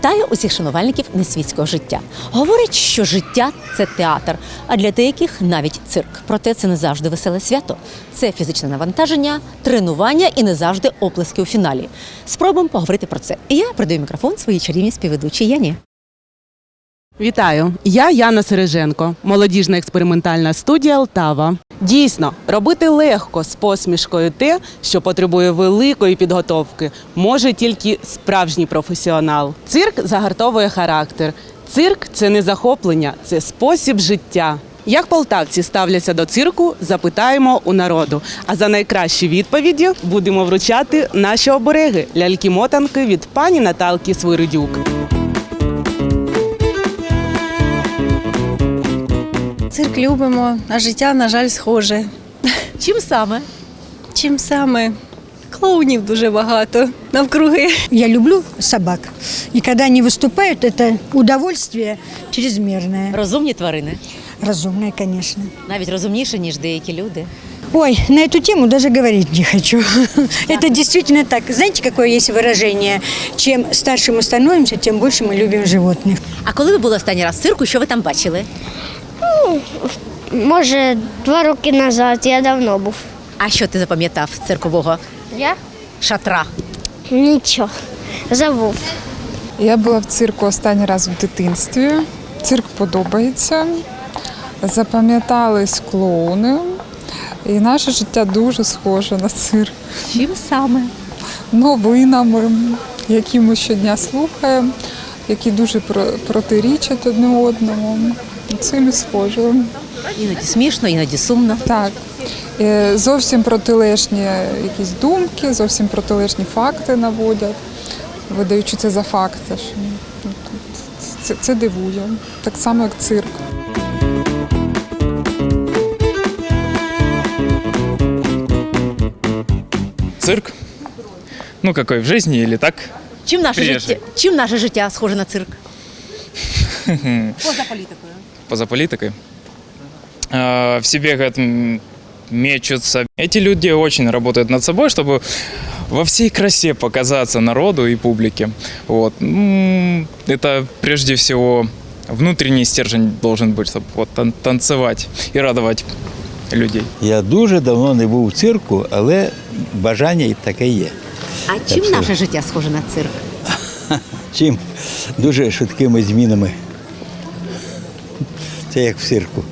Вітаю усіх шанувальників несвітського життя. Говорять, що життя це театр, а для деяких навіть цирк. Проте це не завжди веселе свято. Це фізичне навантаження, тренування і не завжди оплески у фіналі. Спробуємо поговорити про це. І я передаю мікрофон своїй чарівній співведучій Яні. Вітаю! Я Яна Сереженко, молодіжна експериментальна студія Алтава. Дійсно, робити легко з посмішкою те, що потребує великої підготовки, може тільки справжній професіонал. Цирк загартовує характер. Цирк це не захоплення, це спосіб життя. Як полтавці ставляться до цирку, запитаємо у народу. А за найкращі відповіді будемо вручати наші обереги ляльки-мотанки від пані Наталки Свиридюк. Цирк любимо, а життя, на жаль, схоже. Чим саме? Чим саме? Клоунів дуже багато навкруги. Я люблю собак. И когда они выступают, это удовольствие чрезмерное. Розумні тварини, Разумное, конечно. навіть розумніші, ніж деякі люди. Ой, на эту тему даже говорить не хочу. Это действительно так. Знаете, какое есть выражение? Чем старше мы становимся, тем больше мы любим животных. А коли ви були останній раз в цирку, що ви там бачили? Може, два роки назад я давно був. А що ти запам'ятав з циркового Я? шатра? Нічого. Забув. Я була в цирку останній раз в дитинстві. Цирк подобається. Запам'ятались клоуни. І наше життя дуже схоже на цирк. Чим саме? Новинами, які ми щодня слухаємо, які дуже про- протирічать одне одному. Цим і схоже. Іноді смішно, іноді сумно. Так. Е, Зовсім протилежні якісь думки, зовсім протилежні факти наводять, видаючи це за факти. ну, Це, це дивує. Так само, як цирк. Цирк? Ну, какой, в жизни или так? Чим наше Прежде. життя, чим наше життя схоже на цирк? Поза політикою Поза политикой. А, в себе говорят, м, мечутся. Эти люди очень работают над собой, чтобы во всей красе показаться народу и публике. Вот. М, Это прежде всего внутренний стержень должен быть, чтобы вот тан- танцевать и радовать людей. Я дуже давно не був в цирку, але бажання і таке є. А чим що- наше життя схоже на цирк? Чим дуже швидкими змінами. Це як в цирку.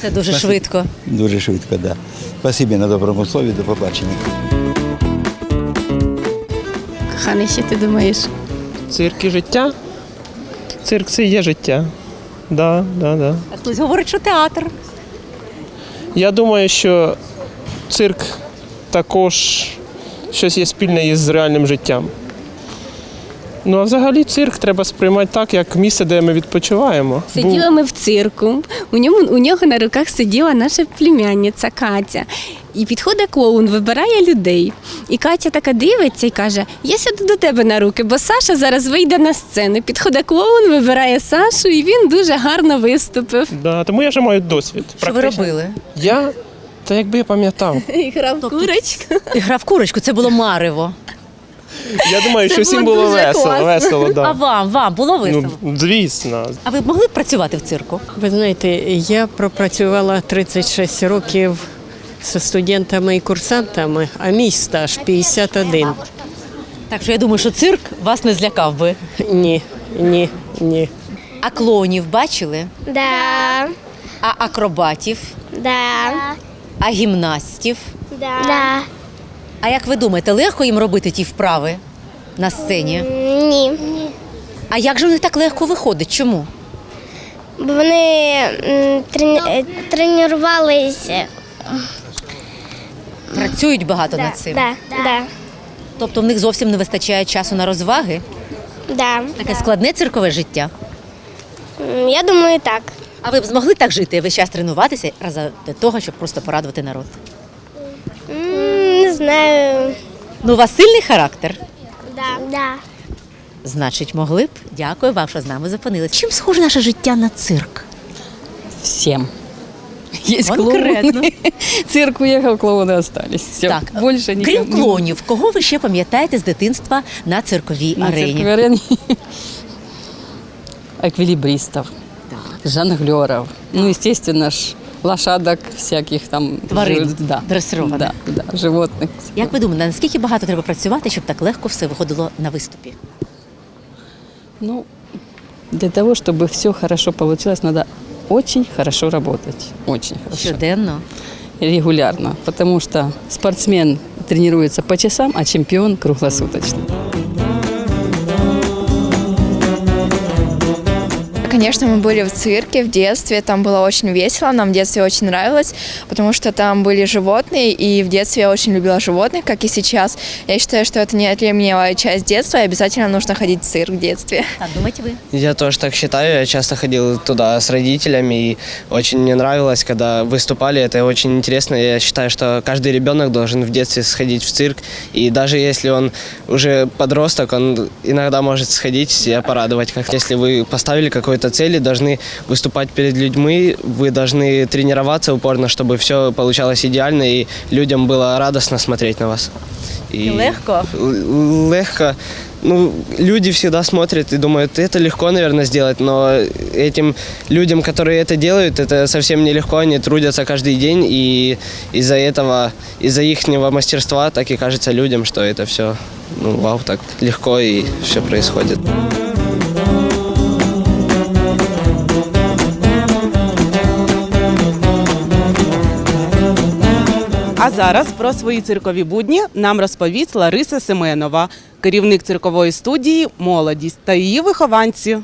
Це дуже швидко. Дуже швидко, так. Да. Спасибі на доброму слові, до побачення. Коханий, що ти думаєш? Цирк і життя? Цирк це і є життя. Да, да, да. А хтось говорить, що театр. Я думаю, що цирк також щось є спільне із реальним життям. Ну, а взагалі цирк треба сприймати так, як місце, де ми відпочиваємо. Сиділи ми в цирку. У ньому у нього на руках сиділа наша племянниця Катя. І підходить клоун, вибирає людей. І Катя така дивиться і каже: Я сяду до тебе на руки, бо Саша зараз вийде на сцену. Підходить клоун, вибирає Сашу, і він дуже гарно виступив. Да, тому я вже маю досвід. Що ви робили? Я, та якби я пам'ятав. І грав курочку. І грав курочку, це було марево. Я думаю, Це що всім було було дуже весело. класно. Весело, А вам, вам було весело? Ну, звісно. А ви б могли б працювати в цирку? Ви знаєте, я пропрацювала 36 років зі студентами і курсантами, а мій стаж 51. Так що я думаю, що цирк вас не злякав би. Ні, ні, ні. А клоунів бачили? Да. А акробатів, Да. а гімнастів. Да. А як ви думаєте, легко їм робити ті вправи на сцені? Ні. А як же в них так легко виходить? Чому? Бо вони м, трені- е, тренувалися. Працюють багато над цим. Да. Да. Тобто в них зовсім не вистачає часу на розваги? Да. Таке складне циркове життя. М, Я думаю, так. А ви б змогли так жити, весь час тренуватися ради того, щоб просто порадувати народ? М, Не знаю. Ну, у вас сильний характер? Да. Да. Значить, могли б. Дякую вам, що з нами зупинились. Чим схоже наше життя на цирк? Всім. Есть Конкретно. клоуны. Цирк уехал, клоуны остались. Все, Так, больше никого Крім клоунів, кого ви ще пам'ятаєте з дитинства на цирковій на арені? цирковой арене. Эквилибристов, жонглеров. Ну, естественно, ж, лошадок всяких там. Тварин жи- да. дресированих. Да, да, животных. Як ви думаєте, наскільки багато треба працювати, щоб так легко все виходило на виступі? Ну, для того, чтобы все хорошо получилось, надо очень хорошо работать. Очень хорошо. Щоденно. Регулярно. Потому что спортсмен тренируется по часам, а чемпион круглосуточно. Конечно, мы были в цирке в детстве, там было очень весело, нам в детстве очень нравилось, потому что там были животные, и в детстве я очень любила животных, как и сейчас. Я считаю, что это неотъемлемая часть детства, и обязательно нужно ходить в цирк в детстве. Так, думаєте ви? Я тоже так считаю. Я часто ходил туда с родителями, и очень мне нравилось, когда выступали. Это очень интересно. Я считаю, что каждый ребенок должен в детстве сходить в цирк. И даже если он уже подросток, он иногда может сходить себя порадовать. Как если вы поставили какой-то цели, должны выступать перед людьми, вы должны тренироваться упорно, чтобы все получалось идеально, и людям было радостно смотреть на вас. И легко? Легко. Ну, люди всегда смотрят и думают, это легко, наверное, сделать, но этим людям, которые это делают, это совсем нелегко, они трудятся каждый день, и из-за этого, из-за их мастерства так и кажется людям, что это все, ну, вау, так легко и все происходит. А зараз про свої циркові будні нам розповість Лариса Семенова, керівник циркової студії Молодість та її вихованці.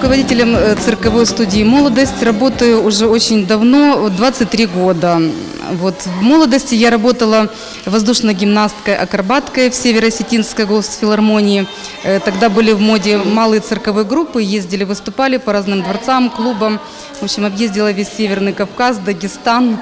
руководителем э, цирковой студии «Молодость». Работаю уже очень давно, 23 года. Вот. В молодости я работала воздушной гимнасткой, акробаткой в Северо-Осетинской госфилармонии. Э, Тогда были в моде малые цирковые группы, ездили, выступали по разным дворцам, клубам. В общем, объездила весь Северный Кавказ, Дагестан.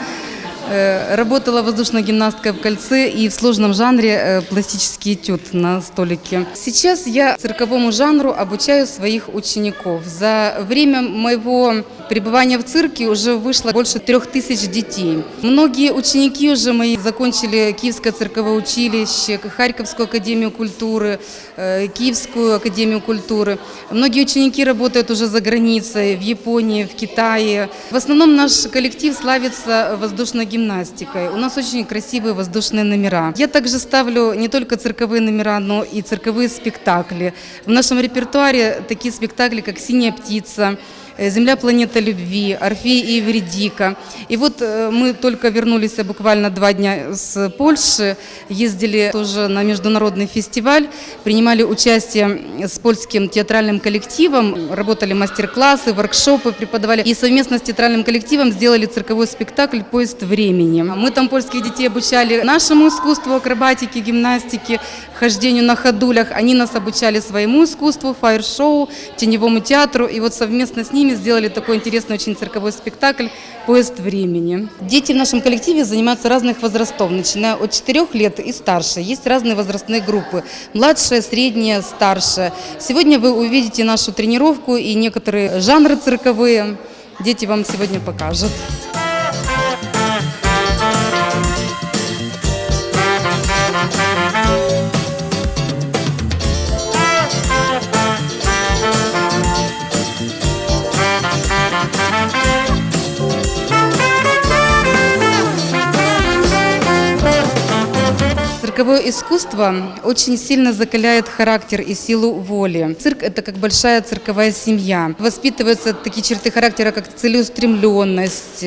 Э, Работала воздушной гимнасткой в кольце и в сложном жанре э, пластический этюд на столике. Сейчас я цирковому жанру обучаю своих учеников. За время моего пребывания в цирке уже вышло больше трех тысяч детей. Многие ученики уже мои закончили Киевское цирковое училище, Харьковскую академию культуры, э, Киевскую академию культуры. Многие ученики работают уже за границей, в Японии, в Китае. В основном наш коллектив славится воздушной гимнастикой. У нас очень красивые воздушные номера. Я также ставлю не только цирковые номера, но и цирковые спектакли. В нашем репертуаре такие спектакли, как «Синяя птица», э, «Земля, планета любви», «Орфей и Эвредика». И вот э, мы только вернулись буквально два дня с Польши, ездили тоже на международный фестиваль, принимали участие с польским театральным коллективом, работали мастер-классы, воркшопы преподавали. И совместно с театральным коллективом сделали цирковой спектакль «Поезд времени». Мы там польских детей обучали нашему искусству, акробатике, гимнастике, хождению на ходулях. Они нас обучали своему искусству, фаер-шоу, теневому театру. И вот совместно с ними сделали такой интересный очень цирковой спектакль «Поезд времени». Дети в нашем коллективе занимаются разных возрастов, начиная от 4 лет и старше. Есть разные возрастные группы. Младшая, средняя, старшая. Сегодня вы увидите нашу тренировку и некоторые жанры цирковые. Дети вам сегодня покажут. Цирковое искусство очень сильно закаляет характер и силу воли. Цирк – это как большая цирковая семья. Воспитываются такие черты характера, как целеустремленность,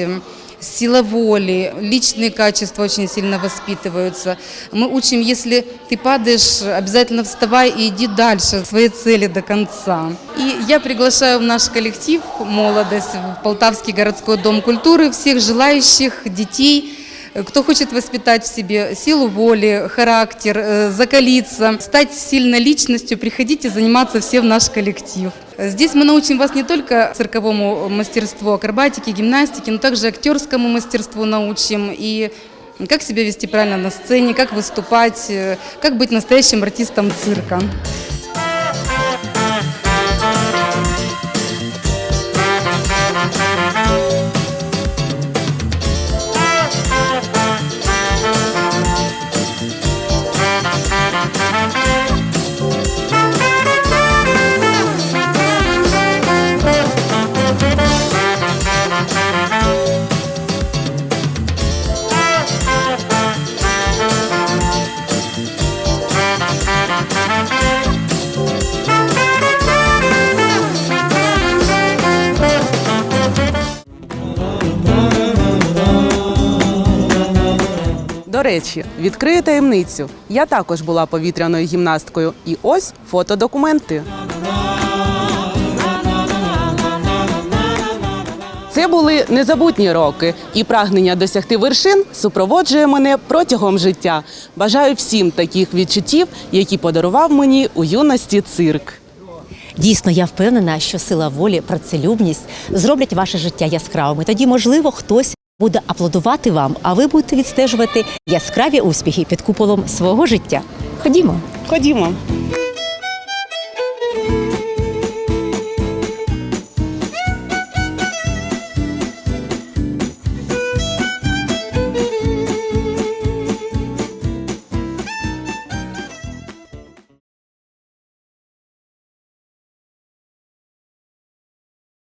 сила воли, личные качества очень сильно воспитываются. Мы учим, если ты падаешь, обязательно вставай и иди дальше, своей цели до конца. И я приглашаю в наш коллектив «Молодость» в Полтавский городской дом культуры всех желающих детей, кто хочет воспитать в себе силу воли, характер, э, закалиться, стать сильной личностью, приходите заниматься все в наш коллектив. Здесь мы научим вас не только цирковому мастерству, акробатике, гимнастике, но также актерскому мастерству научим и как себя вести правильно на сцене, как выступать, э, как быть настоящим артистом цирка. Речі, відкрию таємницю. Я також була повітряною гімнасткою. І ось фотодокументи. Це були незабутні роки, і прагнення досягти вершин супроводжує мене протягом життя. Бажаю всім таких відчуттів, які подарував мені у юності цирк. Дійсно, я впевнена, що сила волі, працелюбність зроблять ваше життя яскравим. І Тоді, можливо, хтось буде аплодувати вам, а ви будете відстежувати яскраві успіхи під куполом свого життя. Ходімо. Ходімо.